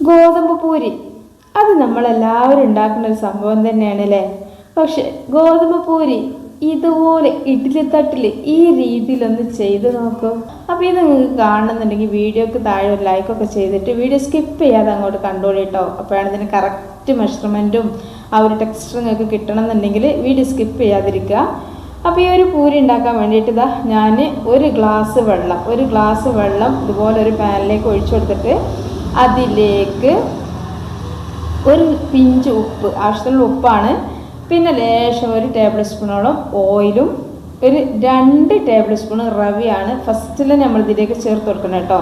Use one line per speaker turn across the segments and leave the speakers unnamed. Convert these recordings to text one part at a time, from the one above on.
ഗോതമ്പ് പൂരി അത് നമ്മളെല്ലാവരും ഉണ്ടാക്കുന്ന ഒരു സംഭവം തന്നെയാണ് അല്ലേ പക്ഷെ ഗോതമ്പ് പൂരി ഇതുപോലെ ഇഡ്ഡലിത്തട്ടിൽ ഈ രീതിയിലൊന്ന് ചെയ്ത് നോക്കൂ. അപ്പോൾ ഇത് നിങ്ങൾക്ക് കാണുന്നുണ്ടെങ്കിൽ വീഡിയോക്ക് താഴെ ഒരു ലൈക്കൊക്കെ ചെയ്തിട്ട് വീഡിയോ സ്കിപ്പ് ചെയ്യാതെ അങ്ങോട്ട് കണ്ടോളൂ കേട്ടോ. അപ്പോഴാണ് ഇതിന് കറക്റ്റ് മെഷർമെന്റും ആ ഒരു ടെക്സ്ചർ നിങ്ങൾക്ക് കിട്ടണമെന്നുണ്ടെങ്കിൽ വീഡിയോ സ്കിപ്പ് ചെയ്യാതിരിക്കുക. അപ്പോൾ ഈ ഒരു പൂരി ഉണ്ടാക്കാൻ വേണ്ടിയിട്ട് ഇതാ ഞാൻ ഒരു ഗ്ലാസ് വെള്ളം ഒരു ഗ്ലാസ് വെള്ളം ഇതുപോലെ ഒരു പാനിലേക്ക് ഒഴിച്ചു കൊടുത്തിട്ട് അതിലേക്ക് ഒരു പിഞ്ച് ഉപ്പ് ആവശ്യത്തിനുള്ള ഉപ്പാണ്. പിന്നെ ലേശം ഒരു ടേബിൾ സ്പൂണോളം ഓയിലും ഒരു രണ്ട് ടേബിൾ സ്പൂൺ റവിയാണ് ഫസ്റ്റിൽ നമ്മൾ ഇതിലേക്ക് ചേർത്ത് കൊടുക്കണം കേട്ടോ.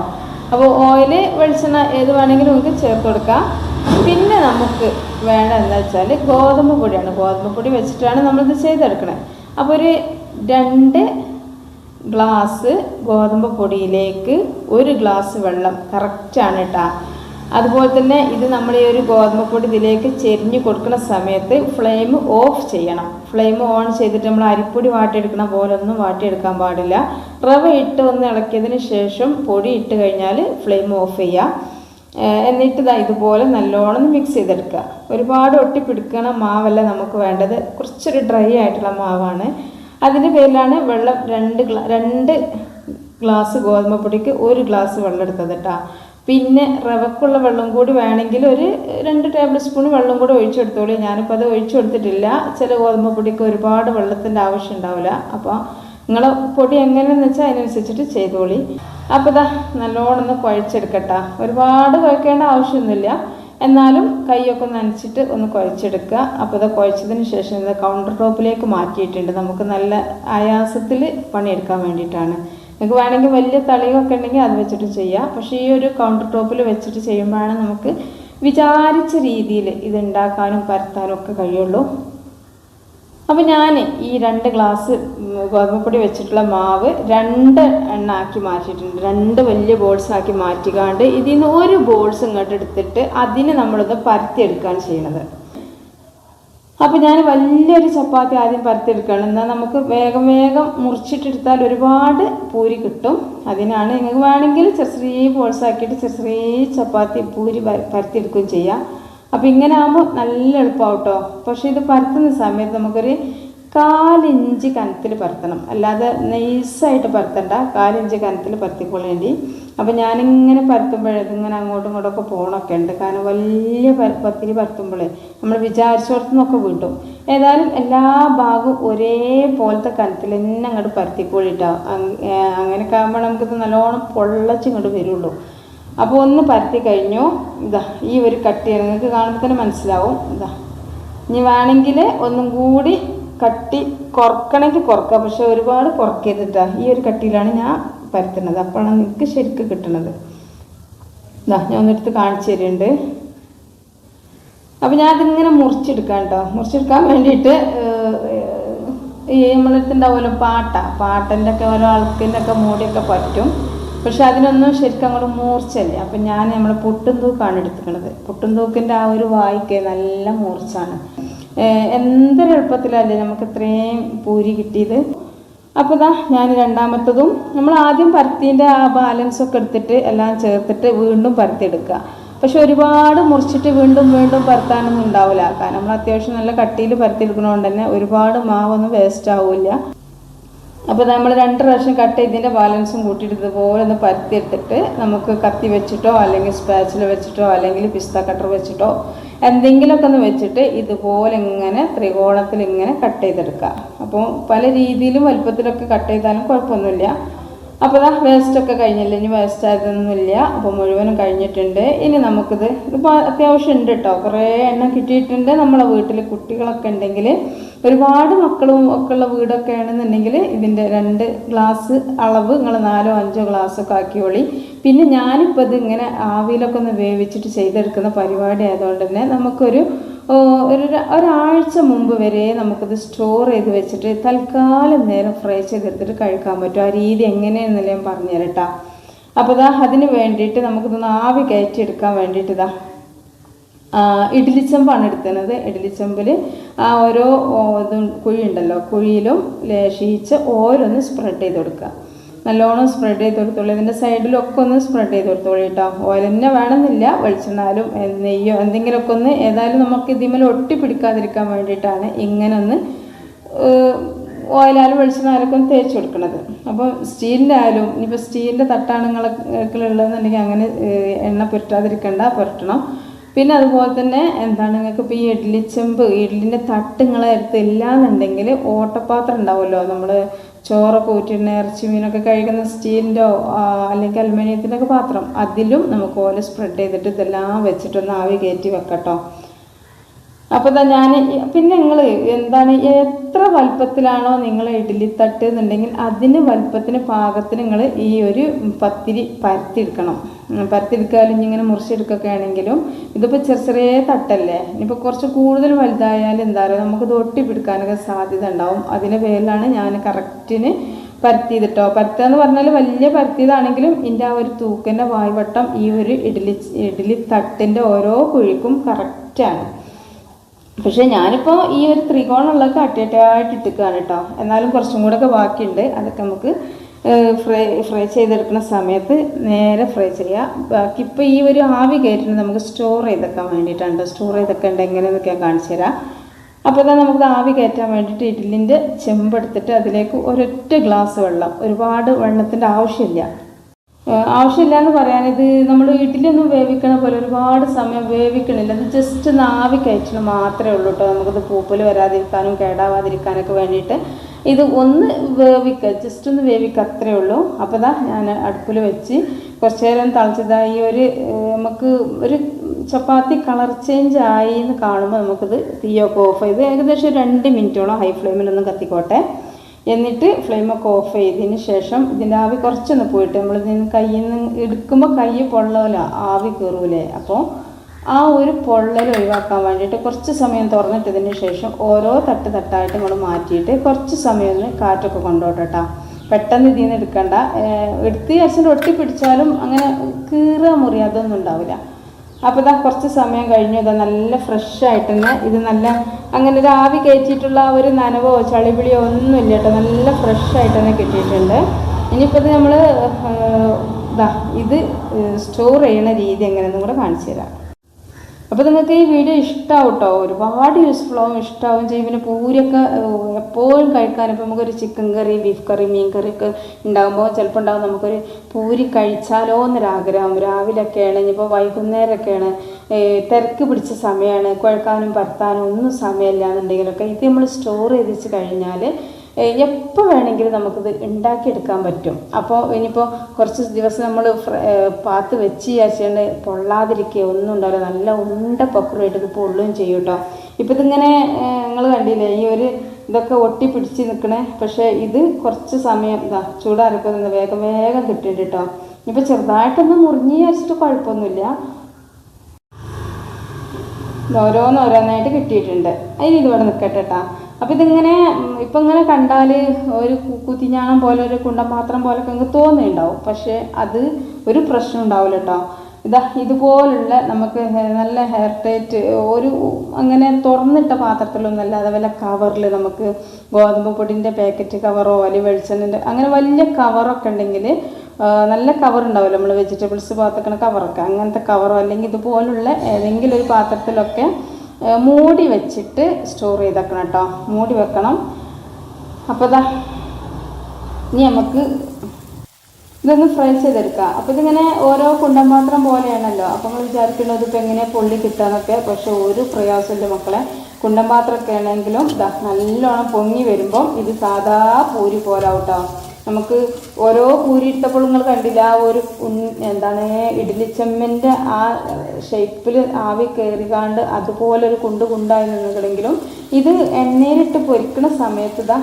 അപ്പോൾ ഓയിൽ വെളിച്ചെണ്ണ ഏത് വേണമെങ്കിലും നമുക്ക് ചേർത്ത് കൊടുക്കാം. പിന്നെ നമുക്ക് വേണം എന്താ വെച്ചാൽ ഗോതമ്പ് പൊടിയാണ്. ഗോതമ്പ് പൊടി വെച്ചിട്ടാണ് നമ്മളിത് ചെയ്തെടുക്കണത് അപ്പോൾ ഒരു രണ്ട് ഗ്ലാസ് ഗോതമ്പ് പൊടിയിലേക്ക് ഒരു ഗ്ലാസ് വെള്ളം കറക്റ്റാണ് കേട്ടോ അതുപോലെ തന്നെ ഇത് നമ്മൾ ഈ ഒരു ഗോതമ്പ് പൊടി ഇതിലേക്ക് ചെരിഞ്ഞ് കൊടുക്കുന്ന സമയത്ത് ഫ്ലെയിം ഓഫ് ചെയ്യണം. ഫ്ലെയിം ഓൺ ചെയ്തിട്ട് നമ്മൾ അരിപ്പൊടി വാട്ടിയെടുക്കണ പോലെ ഒന്നും വാട്ടിയെടുക്കാൻ പാടില്ല. റവ ഇട്ട് ഒന്ന് ഇളക്കിയതിന് ശേഷം പൊടി ഇട്ട് കഴിഞ്ഞാൽ ഫ്ലെയിം ഓഫ് ചെയ്യുക എന്നിട്ട് ഇതാ ഇതുപോലെ നല്ലോണം മിക്സ് ചെയ്തെടുക്കുക. ഒരുപാട് ഒട്ടിപ്പിടിക്കണ മാവല്ല നമുക്ക് വേണ്ടത്. കുറച്ചൊരു ഡ്രൈ ആയിട്ടുള്ള മാവാണ്. അതിന്റെ പേരിലാണ് വെള്ളം രണ്ട് രണ്ട് ഗ്ലാസ് ഗോതമ്പ് പൊടിക്ക് ഒരു ഗ്ലാസ് വെള്ളം എടുത്തത് കേട്ടോ പിന്നെ റവക്കുള്ള വെള്ളം കൂടി വേണമെങ്കിൽ ഒരു രണ്ട് ടേബിൾ സ്പൂൺ വെള്ളം കൂടി ഒഴിച്ചെടുത്തോളൂ. ഞാനിപ്പോൾ അത് ഒഴിച്ചു കൊടുത്തിട്ടില്ല ചില ഗോതമ്പ് പൊടിക്ക് ഒരുപാട് വെള്ളത്തിന്റെ ആവശ്യം ഉണ്ടാവില്ല അപ്പോൾ നിങ്ങൾ പൊടി എങ്ങനെയാണെന്ന് വെച്ചാൽ അതിനനുസരിച്ചിട്ട് ചെയ്തോളി. അപ്പോൾ ഇതാ നല്ലോണം ഒന്ന് കുഴച്ചെടുക്കട്ടെ. ഒരുപാട് കുഴക്കേണ്ട ആവശ്യമൊന്നുമില്ല. എന്നാലും കൈയൊക്കെ നനച്ചിട്ട് ഒന്ന് കുഴച്ചെടുക്കുക. അപ്പോൾ ഇത് കുഴച്ചതിന് ശേഷം ഇത് കൗണ്ടർ ടോപ്പിലേക്ക് മാറ്റിയിട്ടുണ്ട്. നമുക്ക് നല്ല ആയാസത്തിൽ പണിയെടുക്കാൻ വേണ്ടിയിട്ടാണ്. നിങ്ങൾക്ക് വേണമെങ്കിൽ വലിയ തളികൊക്കെ ഉണ്ടെങ്കിൽ അത് വെച്ചിട്ട് ചെയ്യാം. പക്ഷേ ഈ ഒരു കൗണ്ടർ ടോപ്പിൽ വെച്ചിട്ട് ചെയ്യുമ്പോഴാണ് നമുക്ക് വിചാരിച്ച രീതിയിൽ ഇത് ഉണ്ടാക്കാനും പരത്താനും ഒക്കെ കഴിയുള്ളൂ. അപ്പോൾ ഞാൻ ഈ രണ്ട് ഗ്ലാസ് ഗോതമ്പൊടി വെച്ചിട്ടുള്ള മാവ് രണ്ട് എണ്ണ ആക്കി മാറ്റിയിട്ടുണ്ട്. രണ്ട് വലിയ ബോൾസ് ആക്കി മാറ്റിക്കാണ്ട് ഇതിൽ നിന്ന് ഒരു ബോൾസ് ഇങ്ങോട്ട് എടുത്തിട്ട് അതിന് നമ്മളിത് പരത്തിയെടുക്കുകയാണ് ചെയ്യണത്. അപ്പോൾ ഞാൻ വലിയൊരു ചപ്പാത്തി ആദ്യം പരത്തിയെടുക്കുകയാണ്. എന്നാൽ നമുക്ക് വേഗം വേഗം മുറിച്ചിട്ടെടുത്താൽ ഒരുപാട് പൂരി കിട്ടും. അതിനാണ് നിങ്ങൾക്ക് വേണമെങ്കിൽ ചെറിയ ബോൾസ് ആക്കിയിട്ട് ചെറിയ ചപ്പാത്തി പര- പരത്തിയെടുക്കുകയും ചെയ്യാം. അപ്പോൾ ഇങ്ങനെ ആകുമ്പോൾ നല്ല എളുപ്പമാവും പക്ഷേ ഇത് പരത്തുന്ന സമയത്ത് നമുക്കൊരു കാലിഞ്ച് കനത്തിൽ പരത്തണം. അല്ലാതെ നൈസായിട്ട് പരത്തണ്ട. കാലിഞ്ച് കനത്തിൽ പരത്തിക്കൊള്ളേണ്ടി അപ്പോൾ ഞാനിങ്ങനെ പരത്തുമ്പോഴേ ഇതിങ്ങനെ അങ്ങോട്ടും ഇങ്ങോട്ടൊക്കെ പോകണമൊക്കെ ഉണ്ട്. കാരണം വലിയ പത്തിരി പരത്തുമ്പോഴേ നമ്മൾ വിചാരിച്ചോടത്തു നിന്നൊക്കെ വീട്ടും. ഏതായാലും എല്ലാ ഭാഗവും ഒരേപോലത്തെ കനത്തിൽ തന്നെ അങ്ങോട്ട് പരത്തിക്കൊള്ളിട്ടോ അങ്ങനെയൊക്കെ ആകുമ്പോൾ നമുക്കിത് നല്ലോണം പൊള്ളച്ചിങ്ങോട്ട് വരുള്ളൂ. അപ്പോൾ ഒന്ന് പരത്തി കഴിഞ്ഞു. ഇതാ ഈ ഒരു കട്ടി നിങ്ങൾക്ക് കാണുമ്പോൾ തന്നെ മനസ്സിലാവും. ഇതാ ഇനി വേണമെങ്കിൽ ഒന്നും കൂടി കട്ടി കുറക്കണമെങ്കിൽ കുറക്കാം. പക്ഷെ ഒരുപാട് കുറക്കരുതിട്ടാ ഈ ഒരു കട്ടിയിലാണ് ഞാൻ പരത്തുന്നത്. അപ്പോഴാണ് നിങ്ങൾക്ക് ശരിക്കും കിട്ടുന്നത് ഇതാ ഞാൻ ഒന്നെടുത്ത് കാണിച്ചു തരുന്നുണ്ട് അപ്പോൾ ഞാൻ അതിങ്ങനെ മുറിച്ചെടുക്കാം കേട്ടോ മുറിച്ചെടുക്കാൻ വേണ്ടിയിട്ട് ഈ നമ്മളെടുത്തുണ്ടാവുമല്ലോ പാട്ട. പാട്ടന്റെ ഒക്കെ ഓരോ ആൾക്കിന്റെ ഒക്കെ മൂടിയൊക്കെ പറ്റും. പക്ഷെ അതിനൊന്നും ശരിക്കും അങ്ങോട്ട് മൂർച്ചയില്ല. അപ്പം ഞാൻ നമ്മൾ പുട്ടും തൂക്കാണ് എടുത്തിരിക്കുന്നത്. പുട്ടും തൂക്കിന്റെ ആ ഒരു വായിക്ക് നല്ല മൂർച്ചാണ്. എന്തൊരു എളുപ്പത്തിലല്ലേ നമുക്ക് ഇത്രയും പൂരി കിട്ടിയത്? അപ്പോൾ ഇതാ ഞാൻ രണ്ടാമത്തതും നമ്മൾ ആദ്യം പരത്തിന്റെ ആ ബാലൻസ് ഒക്കെ എടുത്തിട്ട് എല്ലാം ചേർത്തിട്ട് വീണ്ടും പരത്തിയെടുക്കുക പക്ഷെ ഒരുപാട് മുറിച്ചിട്ട് വീണ്ടും വീണ്ടും പരത്താനൊന്നും ഉണ്ടാവില്ല. കാരണം നമ്മൾ അത്യാവശ്യം നല്ല കട്ടിയിൽ പരത്തിയെടുക്കുന്നതുകൊണ്ട് തന്നെ ഒരുപാട് മാവൊന്നും വേസ്റ്റ് ആവില്ല. അപ്പോൾ നമ്മൾ രണ്ട് പ്രാവശ്യം കട്ട് ചെയ്തതിന്റെ ബാലൻസും കൂട്ടിയിട്ട് ഇതുപോലെ ഒന്ന് പരത്തിയെടുത്തിട്ട് നമുക്ക് കത്തി വെച്ചിട്ടോ അല്ലെങ്കിൽ സ്പാച്ചിൽ വെച്ചിട്ടോ അല്ലെങ്കിൽ പിസ്ത കട്ടർ വെച്ചിട്ടോ എന്തെങ്കിലുമൊക്കെ ഒന്ന് വെച്ചിട്ട് ഇതുപോലെ ഇങ്ങനെ ത്രികോണത്തിൽ ഇങ്ങനെ കട്ട് ചെയ്തെടുക്കുക. അപ്പോൾ പല രീതിയിലും വലുപ്പത്തിലൊക്കെ കട്ട് ചെയ്താലും കുഴപ്പമൊന്നുമില്ല. അപ്പോൾ ഇതാ വേസ്റ്റൊക്കെ കഴിഞ്ഞില്ല? ഇനി വേസ്റ്റ് ആയതൊന്നുമില്ല. അപ്പോൾ മുഴുവനും കഴിഞ്ഞിട്ടുണ്ട്. ഇനി നമുക്കിത് ഇപ്പോൾ അത്യാവശ്യം ഉണ്ട് കേട്ടോ കുറേ എണ്ണം കിട്ടിയിട്ടുണ്ട്. നമ്മളെ വീട്ടിൽ കുട്ടികളൊക്കെ ഉണ്ടെങ്കിൽ ഒരുപാട് മക്കളും ഒക്കെ ഉള്ള വീടൊക്കെ ആണെന്നുണ്ടെങ്കിൽ ഇതിന്റെ രണ്ട് ഗ്ലാസ് അളവ് നിങ്ങൾ നാലോ അഞ്ചോ ഗ്ലാസ്സൊക്കെ ആക്കിയോളി പിന്നെ ഞാനിപ്പോൾ ഇത് ഇങ്ങനെ ആവിയിലൊക്കെ ഒന്ന് വേവിച്ചിട്ട് ചെയ്തെടുക്കുന്ന പരിപാടി ആയതുകൊണ്ട് തന്നെ നമുക്കൊരു ഒരു ഒരാഴ്ച മുമ്പ് വരെ നമുക്കത് സ്റ്റോർ ചെയ്ത് വെച്ചിട്ട് തൽക്കാലം നേരം ഫ്രൈ ചെയ്തെടുത്തിട്ട് കഴിക്കാൻ പറ്റും. ആ രീതി എങ്ങനെയാണെന്നല്ലേ ഞാൻ പറഞ്ഞുതരട്ടാ അപ്പോൾ ഇതാ അതിന് വേണ്ടിയിട്ട് നമുക്കിതൊന്ന് ആവി കയറ്റിയെടുക്കാൻ വേണ്ടിയിട്ട് ഇതാ ആ, ഇഡ്ഡലിച്ചെമ്പാണ് എടുക്കുന്നത്. ഇഡ്ഡലിച്ചെമ്പിൽ ആ ഓരോ ഇതും കുഴി ഉണ്ടല്ലോ കുഴിയിലും ലേശിച്ച് ഓരോന്ന് സ്പ്രെഡ് ചെയ്ത് കൊടുക്കുക. നല്ലോണം സ്പ്രെഡ് ചെയ്ത് കൊടുത്തോളൂ ഇതിന്റെ സൈഡിലൊക്കെ ഒന്ന് സ്പ്രെഡ് ചെയ്ത് കൊടുത്തോളൂ കേട്ടോ ഓയിൽ തന്നെ വേണമെന്നില്ല. വെളിച്ചെണ്ണാലും നെയ്യോ എന്തെങ്കിലുമൊക്കെ ഒന്ന് ഏതായാലും നമുക്ക് ഇതിമേൽ ഒട്ടി പിടിക്കാതിരിക്കാൻ വേണ്ടിയിട്ടാണ് ഇങ്ങനെ ഒന്ന് ഓയിലാലും വെളിച്ചെണ്ണാലൊക്കെ ഒന്ന് തേച്ച് കൊടുക്കണത്. അപ്പോൾ സ്റ്റീലിന്റെ ആയാലും ഇനിയിപ്പോൾ സ്റ്റീലിന്റെ തട്ടാണുങ്ങളൊക്കെ ഉള്ളതെന്നുണ്ടെങ്കിൽ അങ്ങനെ എണ്ണ പുരട്ടാതിരിക്കേണ്ട. പുരട്ടണം. പിന്നെ അതുപോലെ തന്നെ എന്താണ് നിങ്ങൾക്ക് ഇപ്പോൾ ഈ ഇഡ്ഡലി ചെമ്പ് ഇഡ്ഡലിന്റെ തട്ട് നിങ്ങളെ അടുത്ത് ഇല്ലാന്നുണ്ടെങ്കിൽ ഓട്ടപാത്രം ഉണ്ടാവുമല്ലോ. നമ്മൾ ചോറൊക്കെ ഊറ്റിടുന്ന ഇറച്ചി മീനൊക്കെ കഴിക്കുന്ന സ്റ്റീലിന്റെയോ അല്ലെങ്കിൽ അലുമിനിയത്തിന്റെയൊക്കെ പാത്രം. അതിലും നമുക്ക് ഓല സ്പ്രെഡ് ചെയ്തിട്ട് ഇതെല്ലാം വെച്ചിട്ടൊന്ന് ആവി കയറ്റി വെക്കട്ടോ. അപ്പോൾ ഞാൻ പിന്നെ നിങ്ങൾ എന്താണ് എത്ര വലുപ്പത്തിലാണോ നിങ്ങൾ ഇഡ്ഡലി തട്ട് എന്നുണ്ടെങ്കിൽ അതിന് വലുപ്പത്തിന് പാകത്തിന് നിങ്ങൾ ഈ ഒരു പത്തിരി പരത്തിയെടുക്കണം. പരത്തിയെടുക്കാലും ഇങ്ങനെ മുറിച്ചെടുക്കൊക്കെ ആണെങ്കിലും ഇതിപ്പോൾ ചെറിയ ചെറിയ തട്ടല്ലേ? ഇനിയിപ്പോൾ കുറച്ച് കൂടുതൽ വലുതായാൽ എന്താ പറയുക നമുക്കിത് ഒട്ടിപ്പിടിക്കാനൊക്കെ സാധ്യത ഉണ്ടാവും. അതിന്റെ പേരിലാണ് ഞാൻ കറക്റ്റിന് പരത്തിയതിട്ടോ. പരത്തുക എന്ന് പറഞ്ഞാൽ വലിയ പരത്തിയതാണെങ്കിലും ഇതിന്റെ ആ ഒരു തൂക്കന്റെ വായ്വട്ടം ഈ ഒരു ഇഡ്ഡലി ഇഡ്ഡലി തട്ടിന്റെ ഓരോ കുഴിക്കും കറക്റ്റാണ്. പക്ഷേ ഞാനിപ്പോൾ ഈ ഒരു ത്രികോണമുള്ളതൊക്കെ അട്ടിയട്ടായിട്ട് ഇട്ടിക്കുകയാണ് കേട്ടോ എന്നാലും കുറച്ചും കൂടെ ഒക്കെ ബാക്കിയുണ്ട്. അതൊക്കെ നമുക്ക് ഫ്രൈ ഫ്രൈ ചെയ്തെടുക്കുന്ന സമയത്ത് നേരെ ഫ്രൈ ചെയ്യാം. ബാക്കി ഇപ്പോൾ ഈ ഒരു ആവി കയറ്റുന്നത് നമുക്ക് സ്റ്റോർ ചെയ്തെക്കാൻ വേണ്ടിയിട്ടാണ് സ്റ്റോർ ചെയ്തൊക്കെ ഉണ്ട്. എങ്ങനെയെന്നൊക്കെ ഞാൻ കാണിച്ചു തരാം. അപ്പോൾ തന്നെ നമുക്ക് ആവി കയറ്റാൻ വേണ്ടിയിട്ട് ഇഡ്ഡലിന്റെ ചെമ്പെടുത്തിട്ട് അതിലേക്ക് ഒരൊറ്റ ഗ്ലാസ് വെള്ളം ഒരുപാട് വെള്ളത്തിന്റെ ആവശ്യമില്ല. ആവശ്യമില്ല എന്ന് പറയാൻ ഇത് നമ്മൾ വീട്ടിലൊന്നും വേവിക്കണ പോലെ ഒരുപാട് സമയം വേവിക്കണില്ല. അത് ജസ്റ്റ് ആവി കയറ്റണം മാത്രമേ ഉള്ളൂ കേട്ടോ നമുക്കിത് പൂപ്പൽ വരാതിരിക്കാനും കേടാവാതിരിക്കാനൊക്കെ വേണ്ടിയിട്ട് ഇത് ഒന്ന് വേവിക്കുക ജസ്റ്റ് ഒന്ന് വേവിക്കുക അത്രേ ഉള്ളൂ. അപ്പോൾ ഇതാ ഞാൻ അടുപ്പിൽ വെച്ച് കുറച്ച് നേരം തളിച്ചതാ. ഈ ഒരു നമുക്ക് ഒരു ചപ്പാത്തി കളർ ചേഞ്ച് ആയി എന്ന് കാണുമ്പോൾ നമുക്കിത് തീയൊക്കെ ഓഫ് ചെയ്ത് ഏകദേശം രണ്ട് മിനിറ്റോളം ഹൈ ഫ്ലെയിമിലൊന്നും കത്തിക്കോട്ടെ. എന്നിട്ട് ഫ്ലെയിമൊക്കെ ഓഫ് ചെയ്തതിന് ശേഷം ഇതിന്റെ ആവി കുറച്ചൊന്ന് പോയിട്ട് നമ്മൾ ഇതിന് കയ്യിൽ നിന്ന് എടുക്കുമ്പോൾ കൈ പൊള്ളല ആവി കയറൂലേ അപ്പോൾ ആ ഒരു പൊള്ളൽ ഒഴിവാക്കാൻ വേണ്ടിയിട്ട് കുറച്ച് സമയം തുറന്നിട്ടതിന് ശേഷം ഓരോ തട്ട് തട്ടായിട്ട് നമ്മൾ മാറ്റിയിട്ട് കുറച്ച് സമയം ഒന്ന് കാറ്റൊക്കെ കൊണ്ടോട്ടെട്ടാ. പെട്ടെന്ന് ഇതിൽ നിന്ന് എടുക്കണ്ട എടുത്ത് അച്ഛന്റെ ഒട്ടി പിടിച്ചാലും അങ്ങനെ കീറുക മുറിയാതൊന്നും ഉണ്ടാവില്ല. അപ്പോൾ ഇതാ കുറച്ച് സമയം കഴിഞ്ഞു. ഇതാ നല്ല ഫ്രഷ് ഇത് നല്ല അങ്ങനെ ഒരു ആവി കയറ്റിയിട്ടുള്ള ഒരു നനവോ ചളിപിളിയോ ഒന്നും ഇല്ല കേട്ടോ. നല്ല ഫ്രഷ് തന്നെ കിട്ടിയിട്ടുണ്ട്. ഇനിയിപ്പോൾ ഇത് നമ്മൾ ഇതാ ഇത് സ്റ്റോർ ചെയ്യുന്ന രീതി എങ്ങനെയെന്നും കൂടെ കാണിച്ചു തരാം. അപ്പോൾ നിങ്ങൾക്ക് ഈ വീഡിയോ ഇഷ്ടമാവും കേട്ടോ ഒരുപാട് യൂസ്ഫുള്ളാവും ഇഷ്ടമാവും ചെയ്യും പിന്നെ പൂരിയൊക്കെ എപ്പോഴും കഴിക്കാൻ ഇപ്പോൾ നമുക്കൊരു ചിക്കൻ കറി ബീഫ് കറി മീൻ കറി ഒക്കെ ഉണ്ടാകുമ്പോൾ ചിലപ്പോൾ ഉണ്ടാകും നമുക്കൊരു പൂരി കഴിച്ചാലോ എന്നൊരാഗ്രഹം. രാവിലെയൊക്കെയാണ് ഇനിയിപ്പോൾ വൈകുന്നേരമൊക്കെയാണ്. തിരക്ക് പിടിച്ച സമയമാണ് കുഴക്കാനും പരത്താനും ഒന്നും സമയമില്ല എന്നുണ്ടെങ്കിലൊക്കെ ഇത് നമ്മൾ സ്റ്റോർ ചെയ്ത് കഴിഞ്ഞാൽ എപ്പോൾ വേണമെങ്കിലും നമുക്കിത് ഉണ്ടാക്കിയെടുക്കാൻ പറ്റും. അപ്പോൾ ഇനിയിപ്പോൾ കുറച്ച് ദിവസം നമ്മൾ പാത്ത് വെച്ച് വിചാരിച്ചുകൊണ്ട് പൊള്ളാതിരിക്കുക ഒന്നും ഉണ്ടാവില്ല. നല്ല ഉണ്ട പക്കുറമായിട്ട് ഇത് പൊള്ളുകയും ചെയ്യും കേട്ടോ ഇപ്പം ഇതിങ്ങനെ നിങ്ങൾ കണ്ടില്ലേ ഈ ഒരു ഇതൊക്കെ ഒട്ടി പിടിച്ച് നിൽക്കണേ പക്ഷേ ഇത് കുറച്ച് സമയം ഇതാ ചൂടാറിപ്പോൾ വേഗം വേഗം കിട്ടിയിട്ടുണ്ട് കേട്ടോ ഇനിയിപ്പോൾ ചെറുതായിട്ടൊന്ന് മുറിഞ്ഞ് വിചാരിച്ചിട്ട് കുഴപ്പമൊന്നുമില്ല. ഓരോന്നോരോന്നായിട്ട് കിട്ടിയിട്ടുണ്ട്. അതിന് ഇതുപോലെ നിൽക്കട്ടെ കേട്ടാ അപ്പം ഇതിങ്ങനെ ഇപ്പം ഇങ്ങനെ കണ്ടാൽ ഒരു കുത്തിഞ്ഞാണം പോലെ ഒരു കുണ്ടപാത്രം പോലെ ഒക്കെ തോന്നുന്നുണ്ടാവും. പക്ഷേ അത് ഒരു പ്രശ്നം ഉണ്ടാവില്ല കേട്ടോ ഇതാ ഇതുപോലുള്ള നമുക്ക് നല്ല ഹെയർ ടൈറ്റ് ഒരു അങ്ങനെ തുറന്നിട്ട പാത്രത്തിലൊന്നല്ല അതുപോലെ കവറിൽ നമുക്ക് ഗോതമ്പ് പൊടിന്റെ പാക്കറ്റ് കവറോ അല്ലെങ്കിൽ വെളിച്ചെണ്ണന്റെ അങ്ങനെ വലിയ കവറൊക്കെ ഉണ്ടെങ്കിൽ നല്ല കവർ ഉണ്ടാവുമല്ലോ നമ്മൾ വെജിറ്റബിൾസ് പാത്രക്കണ കവറൊക്കെ അങ്ങനത്തെ കവറോ അല്ലെങ്കിൽ ഇതുപോലുള്ള ഏതെങ്കിലും ഒരു പാത്രത്തിലൊക്കെ മൂടി വെച്ചിട്ട് സ്റ്റോർ ചെയ്തേക്കണം കേട്ടോ. മൂടി വെക്കണം. അപ്പോൾ ഇതാ ഇനി നമുക്ക് ഇതൊന്ന് ഫ്രൈ ചെയ്തെടുക്കുക അപ്പോൾ ഇതിങ്ങനെ ഓരോ കുണ്ടമ്പാത്രം പോലെയാണല്ലോ. അപ്പോൾ നമ്മൾ വിചാരിക്കുന്നത് ഇതിപ്പോൾ എങ്ങനെ പൊള്ളി കിട്ടാന്നൊക്കെ. പക്ഷേ ഒരു പ്രയാസമില്ല മക്കളെ. കുണ്ടമ്പാത്രമൊക്കെ ആണെങ്കിലും ഇതാ നല്ലോണം പൊങ്ങി വരുമ്പം ഇത് സാധാ പൂരി പോലാവട്ടോ നമുക്ക് ഓരോ പൂരി ഇട്ടപ്പോഴും നിങ്ങൾ കണ്ടില്ല ആ ഒരു എന്താണ് ഇഡ്ലിച്ചെമ്മിന്റെ ആ ഷേപ്പിൽ ആവി കയറി കയറിക്കാണ്ട് അതുപോലെ ഒരു കുണ്ട് കുണ്ടായി നിന്നുകളെങ്കിലും ഇത് എണ്ണയിലിട്ട് പൊരിക്കുന്ന സമയത്ത് ഇതാ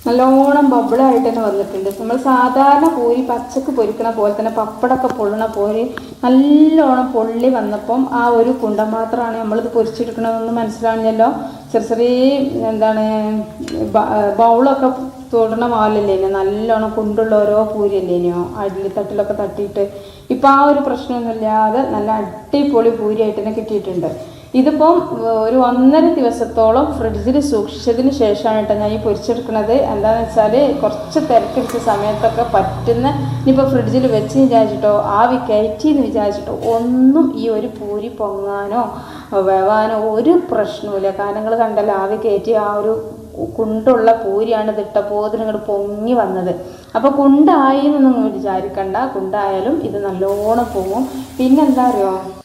നല്ലോണം ബബിളായിട്ട് തന്നെ വന്നിട്ടുണ്ട്. നമ്മൾ സാധാരണ പൂരി പച്ചക്ക് പൊരിക്കണ പോലെ തന്നെ പപ്പടമൊക്കെ പൊള്ളണ പോലെ നല്ലോണം പൊള്ളി വന്നപ്പം ആ ഒരു കുണ്ട മാത്രമാണ് നമ്മളിത് പൊരിച്ചെടുക്കണമെന്ന് മനസ്സിലാണല്ലോ ചെറിയ ചെറിയ എന്താണ് ബൗളൊക്കെ തൊടണ മാലല്ലേനോ? നല്ലോണം കുണ്ടുള്ള ഓരോ പൂരിയല്ലേനോ? അടിത്തട്ടിലൊക്കെ തട്ടിയിട്ട്. ഇപ്പം ആ ഒരു പ്രശ്നമൊന്നുമില്ലാതെ നല്ല അടിപൊളി പൂരിയായിട്ട് തന്നെ കിട്ടിയിട്ടുണ്ട്. ഇതിപ്പം ഒരു ഒന്നര ദിവസത്തോളം ഫ്രിഡ്ജിൽ സൂക്ഷിച്ചതിന് ശേഷമാണ് കേട്ടോ ഞാൻ ഈ പൊരിച്ചെടുക്കുന്നത് എന്താണെന്ന് വെച്ചാൽ കുറച്ച് തിരക്കടിച്ച സമയത്തൊക്കെ പറ്റുന്ന ഇനിയിപ്പോൾ ഫ്രിഡ്ജിൽ വെച്ച് വിചാരിച്ചിട്ടോ ആവി കയറ്റി എന്ന് വിചാരിച്ചിട്ടോ ഒന്നും ഈ ഒരു പൂരി പൊങ്ങാനോ വേവാനോ ഒരു പ്രശ്നവുമില്ല. കാരണം നിങ്ങൾ കണ്ടല്ലോ ആവി കയറ്റി ആ ഒരു കുണ്ടുള്ള പൂരിയാണ് ഇതിട്ടപ്പോൾ ഇങ്ങോട്ട് പൊങ്ങി വന്നത്. അപ്പോൾ കുണ്ടായി എന്നൊന്നും വിചാരിക്കണ്ട. കുണ്ടായാലും ഇത് നല്ലോണം പോകും പിന്നെന്താ അറിയോ?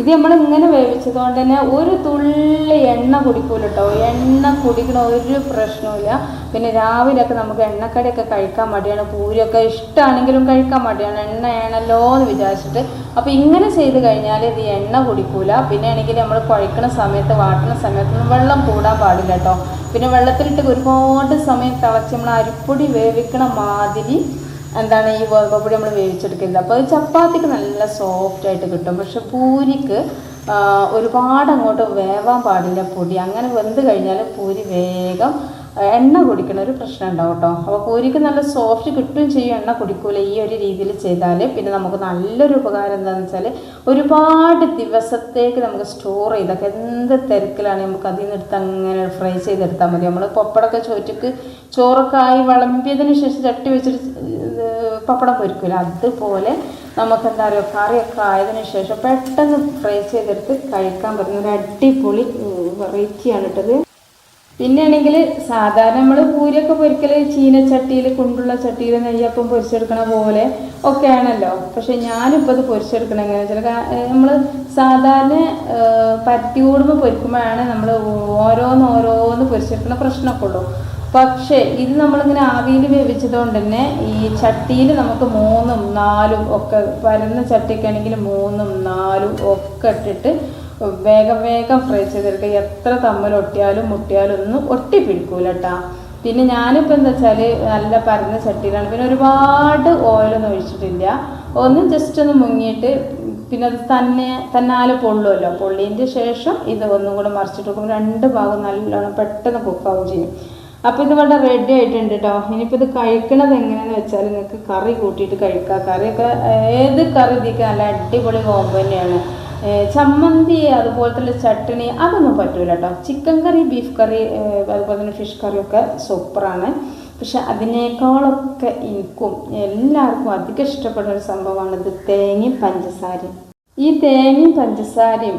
ഇത് നമ്മൾ ഇങ്ങനെ വേവിച്ചത് കൊണ്ട് തന്നെ ഒരു തുള്ളി എണ്ണ കുടിക്കൂല കേട്ടോ എണ്ണ കുടിക്കണ ഒരു പ്രശ്നവുമില്ല. പിന്നെ രാവിലെയൊക്കെ നമുക്ക് എണ്ണക്കടിയൊക്കെ കഴിക്കാൻ മടിയാണ്. പൂരിയൊക്കെ ഇഷ്ടമാണെങ്കിലും കഴിക്കാൻ മടിയാണ്. എണ്ണയാണല്ലോ എന്ന് വിചാരിച്ചിട്ട്. അപ്പോൾ ഇങ്ങനെ ചെയ്ത് കഴിഞ്ഞാൽ ഇത് എണ്ണ കുടിക്കൂല. പിന്നെ ആണെങ്കിൽ നമ്മൾ കുഴക്കണ സമയത്ത് വാട്ടണ സമയത്തൊന്നും വെള്ളം കൂടാൻ പാടില്ല കേട്ടോ പിന്നെ വെള്ളത്തിലിട്ട് ഒരുപാട് സമയം തിളച്ച് നമ്മൾ അരിപ്പൊടി വേവിക്കണ മാതിരി എന്താണ് ഈ ഗോതമ്പൊടി നമ്മൾ വേവിച്ചെടുക്കില്ല അപ്പോൾ ചപ്പാത്തിക്ക് നല്ല സോഫ്റ്റ് ആയിട്ട് കിട്ടും. പക്ഷെ പൂരിക്ക് ഒരുപാട് അങ്ങോട്ട് വേവാൻ പാടില്ല പൊടി. അങ്ങനെ വെന്ത് കഴിഞ്ഞാൽ പൂരി വേഗം എണ്ണ കുടിക്കണ. ഒരു പ്രശ്നം ഉണ്ടാവും കേട്ടോ. അപ്പോൾ പൂരിക്ക് നല്ല സോഫ്റ്റ് കിട്ടുകയും ചെയ്യും. എണ്ണ കുടിക്കൂല. ഈ ഒരു രീതിയിൽ ചെയ്താൽ പിന്നെ നമുക്ക് നല്ലൊരു ഉപകാരം എന്താണെന്ന് വെച്ചാൽ ഒരുപാട് ദിവസത്തേക്ക് നമുക്ക് സ്റ്റോർ ചെയ്തൊക്കെ എന്ത് തിരക്കിലാണ് നമുക്ക് അതിൽ നിന്ന് എടുത്ത് അങ്ങനെ ഫ്രൈ ചെയ്തെടുത്താൽ മതി. നമ്മൾ പൊപ്പടൊക്കെ ചോറ്റക്ക് ചോറൊക്കെ ആയി വിളമ്പിയതിന് ശേഷം ചട്ടി വെച്ചിട്ട് പപ്പടം പൊരിക്കില്ല അതുപോലെ നമുക്ക് എന്താ പറയുക കറിയൊക്കെ ആയതിനു ശേഷം പെട്ടെന്ന് ഫ്രൈ ചെയ്തെടുത്ത് കഴിക്കാൻ പറ്റുന്ന ഒരു അടിപൊളി വെറൈറ്റിയാണ് ഇട്ടത്. പിന്നെ ആണെങ്കിൽ സാധാരണ നമ്മൾ പൂരിയൊക്കെ പൊരിക്കൽ ചീനച്ചട്ടിയിൽ കുണ്ടുള്ള ചട്ടിയിൽ നെയ്യപ്പം പൊരിച്ചെടുക്കണ പോലെ ഒക്കെ ആണല്ലോ പക്ഷെ ഞാനിപ്പോൾ അത് പൊരിച്ചെടുക്കണം എങ്ങനെയാണെന്ന് വെച്ചാൽ നമ്മൾ സാധാരണ പറ്റി കൂടുമ്പോൾ പൊരിക്കുമ്പോഴാണ് നമ്മൾ ഓരോന്ന് ഓരോന്ന് പൊരിച്ചെടുക്കുന്ന പ്രശ്നമൊക്കെ ഉള്ളൂ. പക്ഷേ ഇത് നമ്മളിങ്ങനെ ആവിയിൽ വേവിച്ചത് കൊണ്ട് തന്നെ ഈ ചട്ടിയിൽ നമുക്ക് മൂന്നും നാലും ഒക്കെ പരന്ന ചട്ടിക്കാണെങ്കിൽ മൂന്നും നാലും ഒക്കെ ഇട്ടിട്ട് വേഗം വേഗം ഫ്രൈ ചെയ്തെടുക്കുക. എത്ര തമ്മിൽ ഒട്ടിയാലും മുട്ടിയാലും ഒന്നും ഒട്ടിപ്പിടിക്കൂല കേട്ടാ പിന്നെ ഞാനിപ്പോൾ എന്താ വെച്ചാൽ നല്ല പരന്ന ചട്ടിയിലാണ്. പിന്നെ ഒരുപാട് ഓയിലൊന്നും ഒഴിച്ചിട്ടില്ല. ഒന്ന് ജസ്റ്റ് ഒന്ന് മുങ്ങിയിട്ട് പിന്നെ അത് തന്നെ തന്നാലെ പൊള്ളുമല്ലോ പൊള്ളിയതിന്റെ ശേഷം ഇത് ഒന്നും കൂടെ മറിച്ചിട്ട് വെക്കുമ്പോൾ രണ്ട് ഭാഗം നല്ലോണം പെട്ടെന്ന് കുക്കാവും ചെയ്യും. അപ്പോൾ ഇത് ഇവിടെ റെഡി ആയിട്ടുണ്ട് കേട്ടോ ഇനിയിപ്പോൾ ഇത് കഴിക്കണത് എങ്ങനെയാണെന്ന് വെച്ചാൽ നിങ്ങൾക്ക് കറി കൂട്ടിയിട്ട് കഴിക്കാം. കറിയൊക്കെ ഏത് കറി ഇതിക്ക് നല്ല അടിപൊളി കോമ്പോ തന്നെയാണ്. ചമ്മന്തി അതുപോലത്തെ ചട്ടണി അതൊന്നും പറ്റൂല കേട്ടോ ചിക്കൻ കറി ബീഫ് കറി അതുപോലെ തന്നെ ഫിഷ് കറിയൊക്കെ സൂപ്പറാണ് പക്ഷെ അതിനേക്കാളൊക്കെ എനിക്കും എല്ലാവർക്കും അധികം ഇഷ്ടപ്പെടുന്ന ഒരു സംഭവമാണ് ഇത് തേങ്ങി പഞ്ചസാരയും. ഈ തേങ്ങയും പഞ്ചസാരയും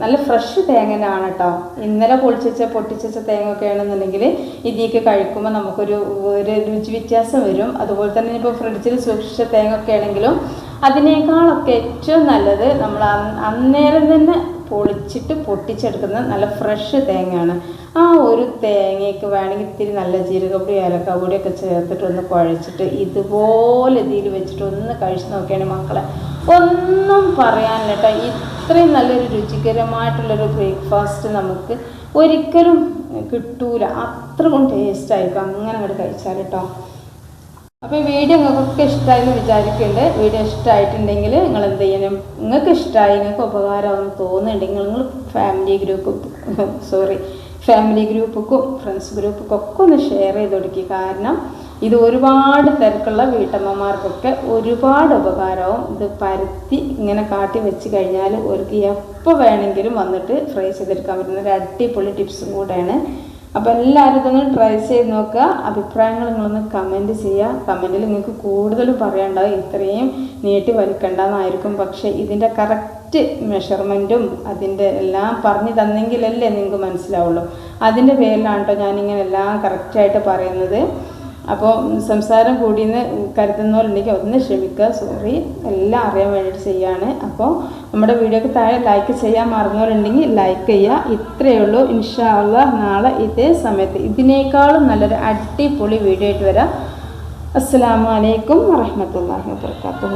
നല്ല ഫ്രഷ് തേങ്ങനാണ് കേട്ടോ ഇന്നലെ പൊളിച്ചുവെച്ച പൊട്ടിച്ച തേങ്ങ ഒക്കെ ആണെന്നുണ്ടെങ്കിൽ ഇതിലേക്ക് കഴിക്കുമ്പോൾ നമുക്കൊരു ഒരു രുചി വ്യത്യാസം വരും. അതുപോലെ തന്നെ ഇപ്പോൾ ഫ്രിഡ്ജിൽ സൂക്ഷിച്ച തേങ്ങ ഒക്കെ ആണെങ്കിലും അതിനേക്കാളൊക്കെ ഏറ്റവും നല്ലത് നമ്മൾ അന്നേരം തന്നെ പൊളിച്ചിട്ട് പൊട്ടിച്ചെടുക്കുന്ന നല്ല ഫ്രഷ് തേങ്ങയാണ്. ആ ഒരു തേങ്ങയ്ക്ക് വേണമെങ്കിൽ ഇത്തിരി നല്ല ജീരകപ്പൊടി ഏലക്കാപ്പൊടിയൊക്കെ ചേർത്തിട്ട് ഒന്ന് കുഴച്ചിട്ട് ഇതുപോലെ ഇതിൽ വെച്ചിട്ട് ഒന്ന് കഴിച്ച് നോക്കിയാണ് മക്കളെ. ഒന്നും പറയാനില്ല കേട്ടോ. ഇത്രയും നല്ലൊരു രുചികരമായിട്ടുള്ളൊരു ബ്രേക്ക്ഫാസ്റ്റ് നമുക്ക് ഒരിക്കലും കിട്ടൂല. അത്രക്കും ടേസ്റ്റായിരിക്കും അങ്ങനെ അങ്ങോട്ട് കഴിച്ചാൽ കേട്ടോ അപ്പോൾ വീഡിയോ നിങ്ങൾക്കൊക്കെ ഇഷ്ടമായി എന്ന് വിചാരിക്കുന്നുണ്ട് വീഡിയോ ഇഷ്ടമായിട്ടുണ്ടെങ്കിൽ നിങ്ങൾ എന്ത് ചെയ്യണം നിങ്ങൾക്ക് ഇഷ്ടമായി നിങ്ങൾക്ക് ഉപകാരമാണെന്ന് തോന്നുന്നുണ്ടെങ്കിൽ നിങ്ങൾ ഫാമിലി ഗ്രൂപ്പ് സോറി ഫാമിലി ഗ്രൂപ്പുക്കും ഫ്രണ്ട്സ് ഗ്രൂപ്പുക്കും ഒക്കെ ഒന്ന് ഷെയർ ചെയ്ത് കൊടുക്കുക കാരണം ഇത് ഒരുപാട് തിരക്കുള്ള വീട്ടമ്മമാർക്കൊക്കെ ഒരുപാട് ഉപകാരവും ഇത് പരത്തി ഇങ്ങനെ കാട്ടി വെച്ച് കഴിഞ്ഞാൽ ഒരു എപ്പോൾ വേണമെങ്കിലും വന്നിട്ട് ഫ്രൈ ചെയ്തെടുക്കാൻ പറ്റുന്ന ഒരു അടിപൊളി ടിപ്സും കൂടെയാണ് അപ്പോൾ എല്ലാവരും ഇതൊന്ന് ട്രൈ ചെയ്ത് നോക്കുക. അഭിപ്രായങ്ങൾ നിങ്ങളൊന്ന് കമന്റ് ചെയ്യുക. കമന്റിൽ നിങ്ങൾക്ക് കൂടുതൽ പറയാനുണ്ടാവും. ഇത്രയും നീട്ടി വലിക്കണ്ടെന്നായിരിക്കും. പക്ഷേ ഇതിന്റെ കറക്റ്റ് മെഷർമെന്റും അതിന്റെ എല്ലാം പറഞ്ഞു തന്നെങ്കിലല്ലേ നിങ്ങൾക്ക് മനസ്സിലാവുള്ളൂ. അതിന്റെ പേരിലാണ് കേട്ടോ ഞാനിങ്ങനെ എല്ലാം കറക്റ്റായിട്ട് പറയുന്നത്. അപ്പോൾ സംസാരം കൂടിയെന്ന് കരുതുന്നവരുണ്ടെങ്കിൽ ഒന്ന് ക്ഷമിക്കുക സോറി എല്ലാം അറിയാൻ വേണ്ടിയിട്ട് ചെയ്യാണ്. അപ്പോൾ നമ്മുടെ വീഡിയോക്ക് താഴെ ലൈക്ക് ചെയ്യാൻ മറന്നവരുണ്ടെങ്കിൽ ലൈക്ക് ചെയ്യുക. ഇത്രയേ ഉള്ളൂ. ഇൻഷാ അള്ളാഹ് നാളെ ഇതേ സമയത്ത് ഇതിനേക്കാളും നല്ലൊരു അടിപൊളി വീഡിയോ ആയിട്ട് വരാം. അസ്സാം വലൈക്കും വറഹമത്തല്ലാഹി വാബർക്കാത്തു